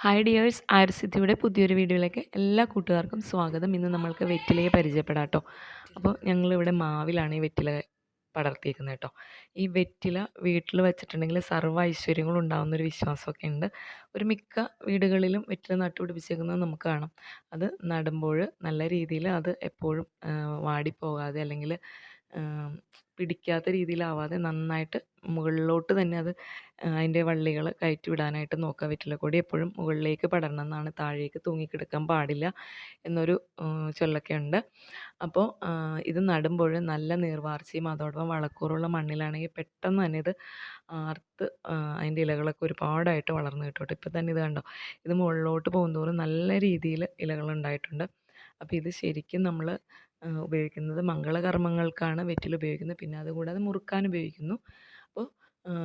Hi dears ആയുർസിദ്ധിയുടെ പുതിയൊരു വീഡിയോയിലേക്ക് എല്ലാ കൂട്ടുകാർക്കും സ്വാഗതം. ഇന്ന് നമ്മൾക്ക് വെറ്റിലയെ പരിചയപ്പെടാം കേട്ടോ അപ്പോൾ ഞങ്ങളിവിടെ മാവിലാണ് ഈ വെറ്റില പടർത്തിയിരിക്കുന്നത് കേട്ടോ ഈ വെറ്റില വീട്ടിൽ വെച്ചിട്ടുണ്ടെങ്കിൽ സർവ ഐശ്വര്യങ്ങളും ഉണ്ടാകുന്നൊരു വിശ്വാസമൊക്കെ ഉണ്ട്. ഒരു മിക്ക വീടുകളിലും വെറ്റില നട്ടുപിടിപ്പിച്ചേക്കുന്നത് നമുക്ക് കാണാം. അത് നടുമ്പോൾ നല്ല രീതിയിൽ അത് എപ്പോഴും വാടിപ്പോകാതെ അല്ലെങ്കിൽ പിടിക്കാത്ത രീതിയിലാവാതെ നന്നായിട്ട് മുകളിലോട്ട് തന്നെ അത് അതിന്റെ വള്ളികൾ കയറ്റി വിടാനായിട്ട് നോക്കുക കൊടി എപ്പോഴും മുകളിലേക്ക് പടരണം എന്നാണ്. താഴേക്ക് തൂങ്ങിക്കിടക്കാൻ പാടില്ല എന്നൊരു ചൊല്ലൊക്കെ ഉണ്ട് അപ്പോൾ ഇത് നടുമ്പോൾ നല്ല നീർവാർച്ചയും അതോടൊപ്പം വളക്കൂറുള്ള മണ്ണിലാണെങ്കിൽ പെട്ടെന്ന് തന്നെ ഇത് ആർത്ത് അതിന്റെ ഇലകളൊക്കെ ഒരുപാടായിട്ട് വളർന്നു കിട്ടും ഇപ്പോൾ തന്നെ ഇത് കണ്ടോ? ഇത് മുകളിലോട്ട് പോകുന്തോറും നല്ല രീതിയിൽ ഇലകളുണ്ടായിട്ടുണ്ട്. അപ്പോൾ ഇത് ശരിക്കും നമ്മൾ ഉപയോഗിക്കുന്നത് മംഗളകർമ്മങ്ങൾക്കാണ് വെറ്റിൽ ഉപയോഗിക്കുന്നത് പിന്നെ അതുകൂടാതെ മുറുക്കാൻ ഉപയോഗിക്കുന്നു. അപ്പോൾ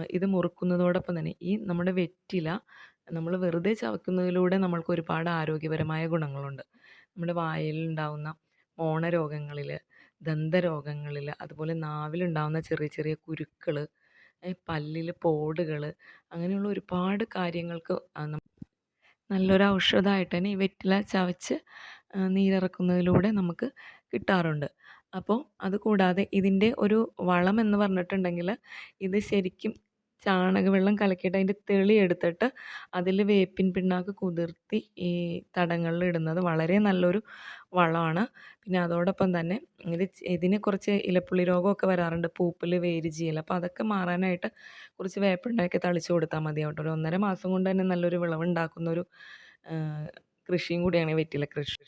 ഇത് മുറുക്കുന്നതോടൊപ്പം തന്നെ ഈ നമ്മുടെ വെറ്റില നമ്മൾ വെറുതെ ചവയ്ക്കുന്നതിലൂടെ നമ്മൾക്ക് ഒരുപാട് ആരോഗ്യപരമായ ഗുണങ്ങളുണ്ട്. നമ്മുടെ വായിലുണ്ടാവുന്ന മോണരോഗങ്ങളിൽ ദന്തരോഗങ്ങളിൽ അതുപോലെ നാവിലുണ്ടാവുന്ന ചെറിയ ചെറിയ കുരുക്കൾ പല്ലിൽ പോടുകൾ അങ്ങനെയുള്ള ഒരുപാട് കാര്യങ്ങൾക്ക് നല്ലൊരു ഔഷധമായിട്ട് തന്നെ ഈ വെറ്റില ചവച്ച് നീരിറക്കുന്നതിലൂടെ നമുക്ക് കിട്ടാറുണ്ട്. അപ്പോൾ അത് കൂടാതെ ഇതിന്റെ ഒരു വളം എന്ന് പറഞ്ഞിട്ടുണ്ടെങ്കിൽ ഇത് ശരിക്കും ചാണകവെള്ളം കലക്കിയിട്ട് അതിന്റെ തെളി എടുത്തിട്ട് അതിൽ വേപ്പിൻ പിണ്ണാക്ക് കുതിർത്തി ഈ തടങ്ങളിൽ ഇടുന്നത് വളരെ നല്ലൊരു വളമാണ്. പിന്നെ അതോടൊപ്പം തന്നെ ഇത് ഇതിന് കുറച്ച് ഇലപ്പുള്ളി രോഗമൊക്കെ വരാറുണ്ട്. പൂപ്പിൽ വേര് അപ്പോൾ അതൊക്കെ മാറാനായിട്ട് കുറച്ച് വേപ്പുണ്ടാക്കി തളിച്ചു കൊടുത്താൽ മതിയാവട്ടെ ഒരു ഒന്നര മാസം കൊണ്ട് തന്നെ നല്ലൊരു വിളവുണ്ടാക്കുന്നൊരു കൃഷിയും കൂടിയാണ് വെറ്റില കൃഷി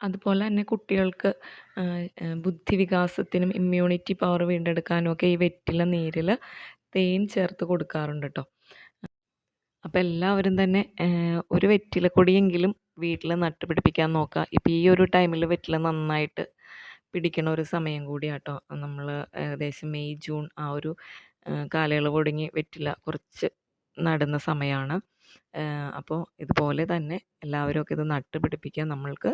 അതുപോലെ തന്നെ കുട്ടികൾക്ക് ബുദ്ധി വികാസത്തിനും ഇമ്മ്യൂണിറ്റി പവർ വീണ്ടെടുക്കാനും ഒക്കെ ഈ വെറ്റില നീരിൽ തേൻ ചേർത്ത് കൊടുക്കാറുണ്ട് കേട്ടോ അപ്പോൾ എല്ലാവരും തന്നെ ഒരു വെറ്റില കൊടിയെങ്കിലും വീട്ടിൽ നട്ടുപിടിപ്പിക്കാൻ നോക്കുക ഇപ്പോൾ ഈ ഒരു ടൈമിൽ വെറ്റില നന്നായിട്ട് പിടിക്കണ ഒരു സമയം കൂടിയാട്ടോ നമ്മൾ ഏകദേശം മെയ് ജൂൺ ആ ഒരു കാലയളവ് ഒടുങ്ങി വെറ്റില കുറച്ച് നടുന്ന സമയമാണ് അപ്പോൾ ഇതുപോലെ തന്നെ എല്ലാവരും ഇത് നട്ടുപിടിപ്പിക്കുക നമ്മൾക്ക്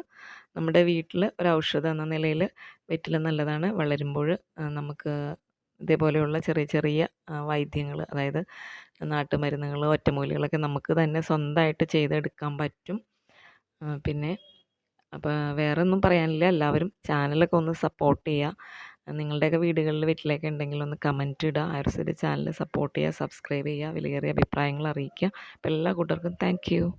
നമ്മുടെ വീട്ടിൽ ഒരു ഔഷധം എന്ന നിലയിൽ വെറ്റില നല്ലതാണ്. വളരുമ്പോൾ നമുക്ക് ഇതേപോലെയുള്ള ചെറിയ ചെറിയ വൈദ്യങ്ങൾ അതായത് നാട്ടുമരുന്നുകൾ ഒറ്റമൂലികളൊക്കെ നമുക്ക് തന്നെ സ്വന്തമായിട്ട് ചെയ്തെടുക്കാൻ പറ്റും. പിന്നെ അപ്പോൾ വേറെ ഒന്നും പറയാനില്ല. എല്ലാവരും ചാനലൊക്കെ ഒന്ന് സപ്പോർട്ട് ചെയ്യുക. നിങ്ങളുടെയൊക്കെ വീടുകളിൽ വീട്ടിലൊക്കെ ഉണ്ടെങ്കിൽ ഒന്ന് കമന്റ് ഇടുക. ആയുർവേദ ചാനൽ സപ്പോർട്ട് ചെയ്യുക സബ്സ്ക്രൈബ് ചെയ്യുക വിലയേറിയ അഭിപ്രായങ്ങൾ അറിയിക്കുക. അപ്പോൾ എല്ലാ കൂട്ടർക്കും താങ്ക്